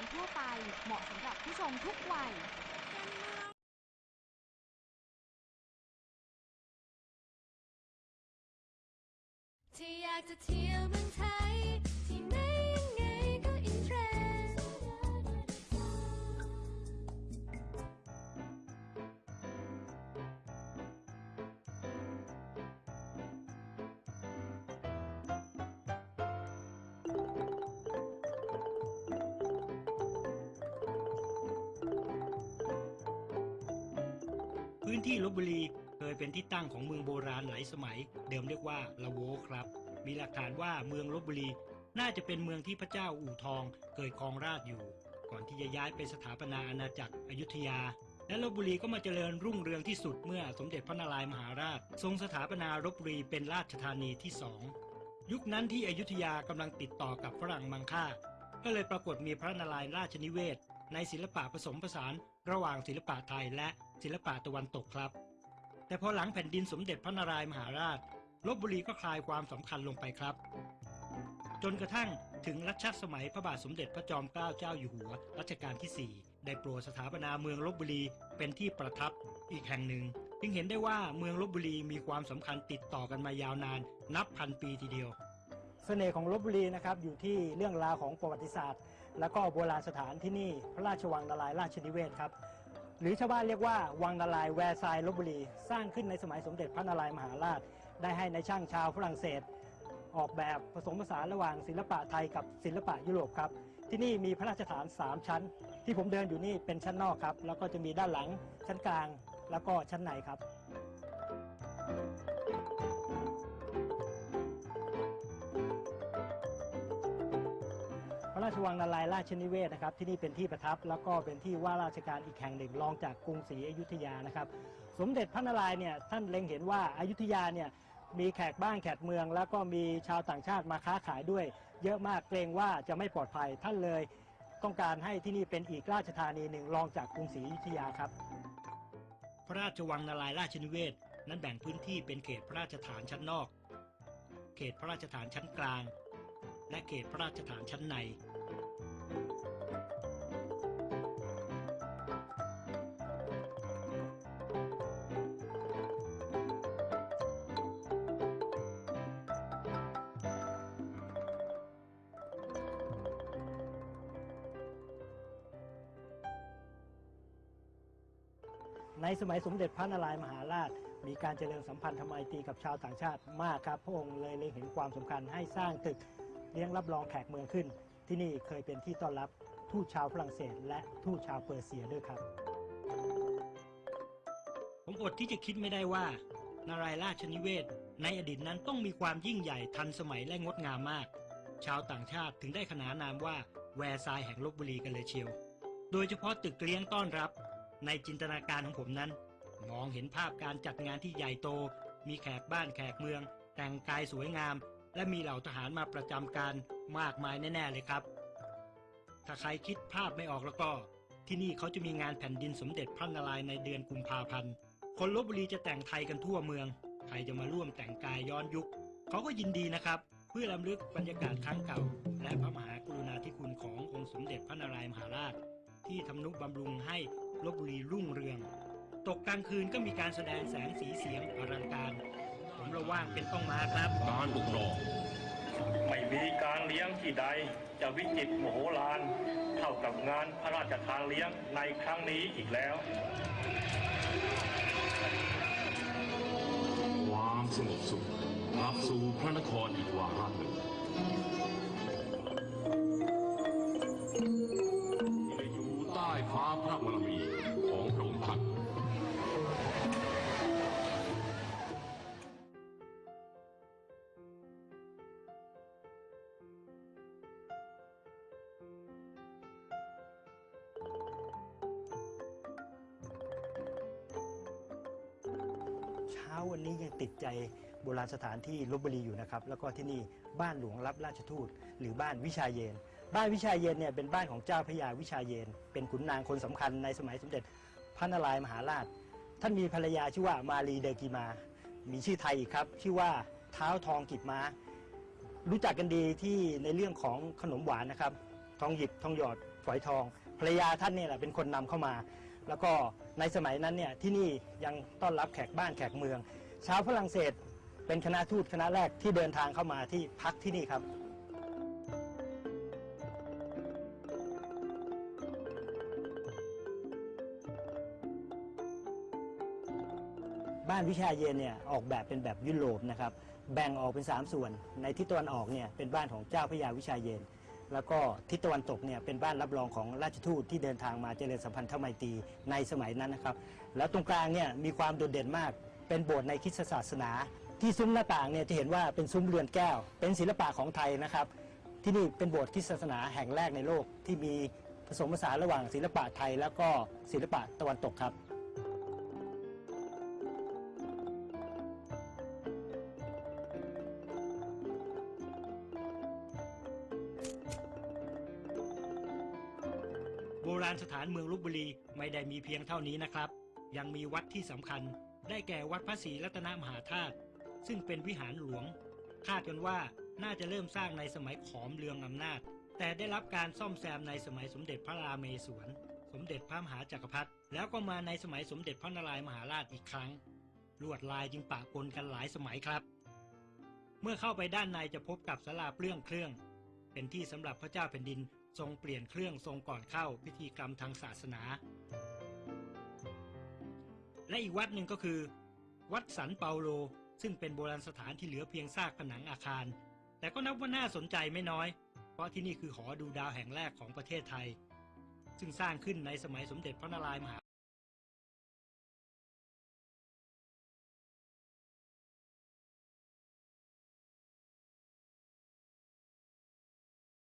ารทั่วไป เหมาะสำหรับผู้ชมทุกวัยที่อยากจะเที่ยวเมืองไทย พื้นที่ลบบุรีเคยเป็นที่ตั้งของเมืองโบราณหลายสมัย เดิมเรียกว่าละโวครับ มีหลักฐานว่าเมืองลบบุรีน่าจะเป็นเมืองที่พระเจ้าอู่ทองเคยครองราชอยู่ ก่อนที่จะย้ายไปสถาปนาอาณาจักรอยุธยา และลบบุรีก็มาเจริญรุ่งเรืองที่สุดเมื่อสมเด็จพระนารายมหาราช ทรงสถาปนาลบบุรีเป็นราชธานีที่สองยุคนั้นที่อยุธยากำลังติดต่อกับฝรั่งมังค่าก็เลยปรากฏมีพระนารายราชนิเวศ ในศิลปะผสมผสานระหว่างศิลปะไทยและศิลปะตะวันตกครับ แต่พอหลังแผ่นดินสมเด็จพระนารายมหาราชลบบุรีก็คลายความสำคัญลงไปครับ จนกระทั่งถึงรัชสมัยพระบาทสมเด็จพระจอมเกล้าเจ้าอยู่หัวรัชกาลที่ 4 ได้โปรดสถาปนาเมืองลบบุรีเป็นที่ประทับอีกแห่งหนึ่งจึงเห็นได้ว่าเมืองลบบุรีมีความสำคัญติดต่อกันมายาวนานนับพันปีทีเดียวเสน่ห์ของลบบุรีนะครับอยู่ที่เรื่องราวของประวัติศาสตร์ แล้วก็โบราณสถานที่นี่พระราชวังนารายราชนิเวศครับ หรือชาวบ้านเรียกว่าวังนารายแวร์ซายลบบุรี สร้างขึ้นในสมัยสมเด็จพระนารายมหาราช ได้ให้ในช่างชาวฝรั่งเศส ออกแบบผสมผสานระหว่างศิลปะไทยกับศิลปะยุโรปครับ ที่นี่มีพระราชฐาน 3 ชั้น ที่ผมเดินอยู่นี่เป็นชั้นนอกครับ แล้วก็จะมีด้านหลังชั้นกลางแล้วก็ชั้นในครับ ระราชวังนารายณ์ราชนิเวศนะครับที่นี่เป็นที่ประทับแล้วก็เป็นที่ว่าราชการอีกแห่งหนึ่งรองจากกรุงศรีอยุธยานะครับ สมเด็จพระนารายณ์เนี่ยท่านเล็งเห็นว่าอายุธยาเนี่ยมีแขกบ้านแขกเมือง แล้วก็มีชาวต่างชาติมาค้าขายด้วย เยอะมากเกรงว่าจะไม่ปลอดภัยท่านเลย ต้องการให้ที่นี่เป็นอีกราชธานีหนึ่งรองจากกรุงศรีอยุธยาครับ พระราชวังนารายณ์ราชนิเวศนั้นแบ่งพื้นที่เป็นเขตพระราชฐานชั้นนอก เขตพระราชฐานชั้นกลาง และเขตพระราชฐานชั้นใน ในสมัยสมเด็จพระนารายมหาราช มีการเจริญสัมพันธไมตรีกับชาวต่างชาติมากครับพระองค์เลยเล็งเห็นความสำคัญให้สร้างตึกเลี้ยงรับรองแขกเมืองขึ้น ที่นี่เคยเป็นที่ต้อนรับทูตชาวฝรั่งเศส และทูตชาวเปอร์เซียด้วยครับ ผมอดที่จะคิดไม่ได้ว่า นารายราชนิเวศ ในอดีตนั้นต้องมีความยิ่งใหญ่ทันสมัยและงดงามมาก ชาวต่างชาติถึงได้ขนานนามว่าแวร์ซายแห่งลบบุรีกันเลยเชียว โดยเฉพาะตึกเลี้ยงต้อนรับ ในจินตนาการของผมนั้น มองเห็นภาพการจัดงานที่ใหญ่โต มีแขกบ้านแขกเมือง แต่งกายสวยงาม และมีเหล่าทหารมาประจำการมากมายแน่ ๆ เลยครับ ถ้าใครคิดภาพไม่ออกแล้วก็ ที่นี่เขาจะมีงานแผ่นดินสมเด็จพระนารายณ์ในเดือนกุมภาพันธ์คนลบบุรีจะแต่งไทยกันทั่วเมือง ใครจะมาร่วมแต่งกายย้อนยุค เขาก็ยินดีนะครับ เพื่อรำลึกบรรยากาศครั้งเก่า และพระมหากรุณาธิคุณขององค์สมเด็จพระนารายณ์มหาราช ที่ทำนุบำรุงให้ ลบบุรีรุ่งเรือง ตกกลางคืนก็มีการแสดงแสงสีเสียงอลังการ ผมระว่างเป็นต้องมาครับการปกครองไม่มีการเลี้ยงที่ใด จะวิจิตรโมโหลาน เท่ากับงานพระราชทานเลี้ยงในครั้งนี้อีกแล้ว ความสงบสุขกลับสู่พระนครอีกวาระหนึ่ง วันนี้ยังติดใจโบราณสถานที่ลบบุรีอยู่นะครับ แล้วก็ที่นี่บ้านหลวงรับราชทูต หรือบ้านวิชาเยน บ้านวิชาเยนเนี่ยเป็นบ้านของเจ้าพระยาวิชาเยน เป็นขุนนางคนสำคัญในสมัยสมเด็จพระนารายมหาราช ท่านมีภรรยาชื่อว่ามารีเดกีมา มีชื่อไทยอีกครับ ชื่อว่าเท้าทองกิบมา รู้จักกันดีที่ในเรื่องของขนมหวานนะครับ ทองหยิบทองหยอดฝอยทองภรรยาท่านนี่แหละเป็นคนนำเข้ามา แล้วก็ในสมัยนั้นเนี่ยที่นี่ยังต้อนรับแขกบ้านแขกเมือง ชาวฝรั่งเศสเป็นคณะทูตคณะแรกที่เดินทางเข้ามาที่พักที่นี่ครับบ้านวิชาเย็นเนี่ยออกแบบเป็นแบบยุโรปนะครับแบ่งออกเป็น 3 ส่วน ในทิศตะวันออกเนี่ยเป็นบ้านของเจ้าพระยาวิชาเย็น แล้วก็ทิศตะวันตกเนี่ยเป็นบ้านรับรองของราชทูตที่เดินทางมาเจริญสัมพันธไมตรีในสมัยนั้นนะครับ แล้วตรงกลางเนี่ยมีความโดดเด่นมาก เป็นโบสถ์ในคริสตศาสนา ที่ซุ้มหน้าต่างเนี่ยจะเห็นว่าเป็นซุ้มเรือนแก้ว เป็นศิลปะของไทยนะครับ ที่นี่เป็นโบสถ์คริสตศาสนาแห่งแรกในโลกที่มีผสมผสานระหว่างศิลปะไทย แล้วก็ศิลปะตะวันตกครับ ณสถานเมืองลบบุรีไม่ได้มีเพียงเท่านี้นะครับ ยังมีวัดที่สำคัญ ได้แก่วัดพระศรีรัตนมหาธาตุซึ่งเป็นวิหารหลวง คาดกันว่าน่าจะเริ่มสร้างในสมัยขอมเรืองอำนาจ แต่ได้รับการซ่อมแซมในสมัยสมเด็จพระราเมศวร สมเด็จพระมหาจักรพรรดิแล้วก็มาในสมัยสมเด็จพระนารายมหาราชอีกครั้ง ลวดลายจึงปะปนกันหลายสมัยครับ เมื่อเข้าไปด้านในจะพบกับศาลาเปลื้องเครื่อง เป็นที่สำหรับพระเจ้าแผ่นดิน ทรงเปลี่ยนเครื่องทรงก่อนเข้าพิธีกรรมทางศาสนา และอีกวัดหนึ่งก็คือ วัดสันเปาโล ซึ่งเป็นโบราณสถานที่เหลือเพียงซากผนังอาคาร แต่ก็นับว่าน่าสนใจไม่น้อย เพราะที่นี่คือหอดูดาวแห่งแรกของประเทศไทย ซึ่งสร้างขึ้นในสมัยสมเด็จพระนารายมหา